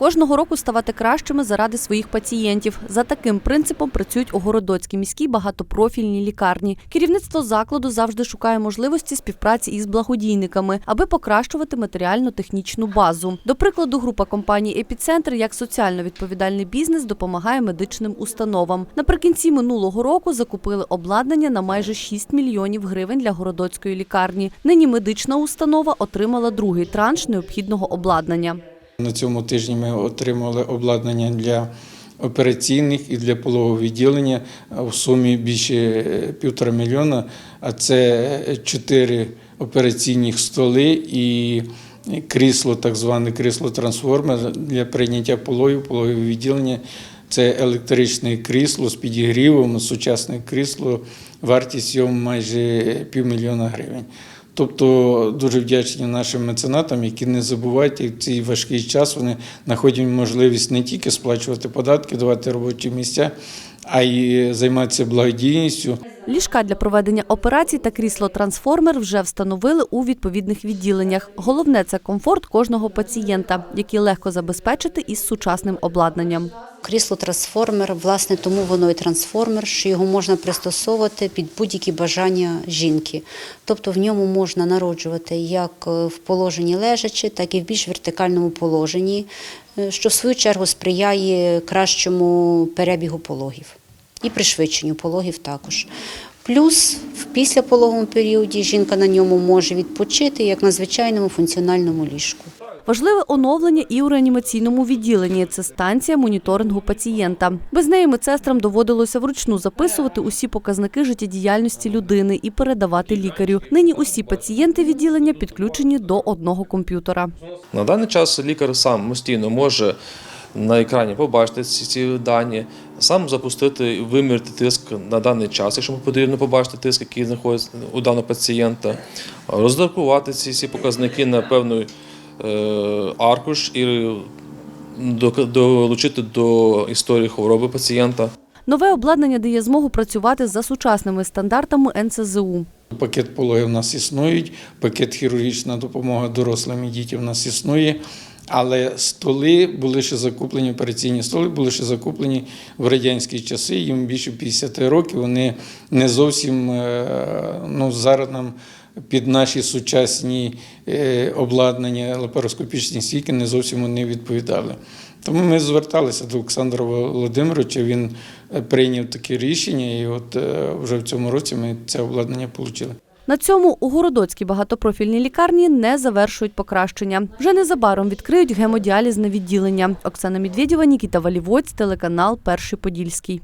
Кожного року ставати кращими заради своїх пацієнтів. За таким принципом працюють у Городоцькій міській багатопрофільній лікарні. Керівництво закладу завжди шукає можливості співпраці із благодійниками, аби покращувати матеріально-технічну базу. До прикладу, група компаній Епіцентр як соціально відповідальний бізнес допомагає медичним установам. Наприкінці минулого року закупили обладнання на майже 6 мільйонів гривень для городоцької лікарні. Нині медична установа отримала другий транш необхідного обладнання. На цьому тижні ми отримали обладнання для операційних і для пологового відділення в сумі більше е, півтора мільйона, а це чотири операційні столи і крісло, так зване крісло-трансформер для прийняття пологів, пологове відділення. Це електричне крісло з підігрівом, сучасне крісло, вартість його майже півмільйона гривень. Тобто дуже вдячні нашим меценатам, які не забувають в цей важкий час. Вони знаходять можливість не тільки сплачувати податки, давати робочі місця, а й займатися благодійністю. Ліжка для проведення операцій та крісло-трансформер вже встановили у відповідних відділеннях. Головне це комфорт кожного пацієнта, який легко забезпечити із сучасним обладнанням. Крісло трансформер, власне, тому воно і трансформер, що його можна пристосовувати під будь-які бажання жінки. Тобто в ньому можна народжувати як е, в положенні лежачи, так і в більш вертикальному положенні, е, що в свою чергу сприяє кращому перебігу пологів і пришвидшенню пологів також. Плюс в післяпологовому періоді жінка на ньому може відпочити як на звичайному функціональному ліжку. Важливе оновлення і у реанімаційному відділенні. Це станція моніторингу пацієнта. Без неї медсестрам доводилося вручну записувати усі показники життєдіяльності людини і передавати лікарю. Нині усі пацієнти відділення підключені до одного комп'ютера. На даний час лікар сам самостійно може на екрані побачити ці, дані, сам запустити, вимірити тиск на даний час, якщо потрібно побачити тиск, який знаходиться у даного пацієнта, роздрукувати ці всі показники на певний е, аркуш і долучити до історії хвороби пацієнта. Нове обладнання дає змогу працювати за сучасними стандартами НСЗУ. Пакет пологів у нас існують, пакет хірургічна допомога дорослим і дітям у нас існує. Але столи були ще закуплені, операційні столи були ще закуплені в радянські часи, їм більше 50 років. Вони не зовсім е, ну, зараз нам під наші сучасні е, обладнання лапароскопічні стійки не зовсім вони відповідали. Тому ми зверталися до Олександра Володимировича, він е, прийняв таке рішення, і от е, вже в цьому році ми це обладнання отримали. На цьому у Городоцькій багатопрофільній лікарні не завершують покращення. Вже незабаром відкриють гемодіалізне відділення. Оксана Медведєва, Нікіта Валівоць, телеканал Перший Подільський.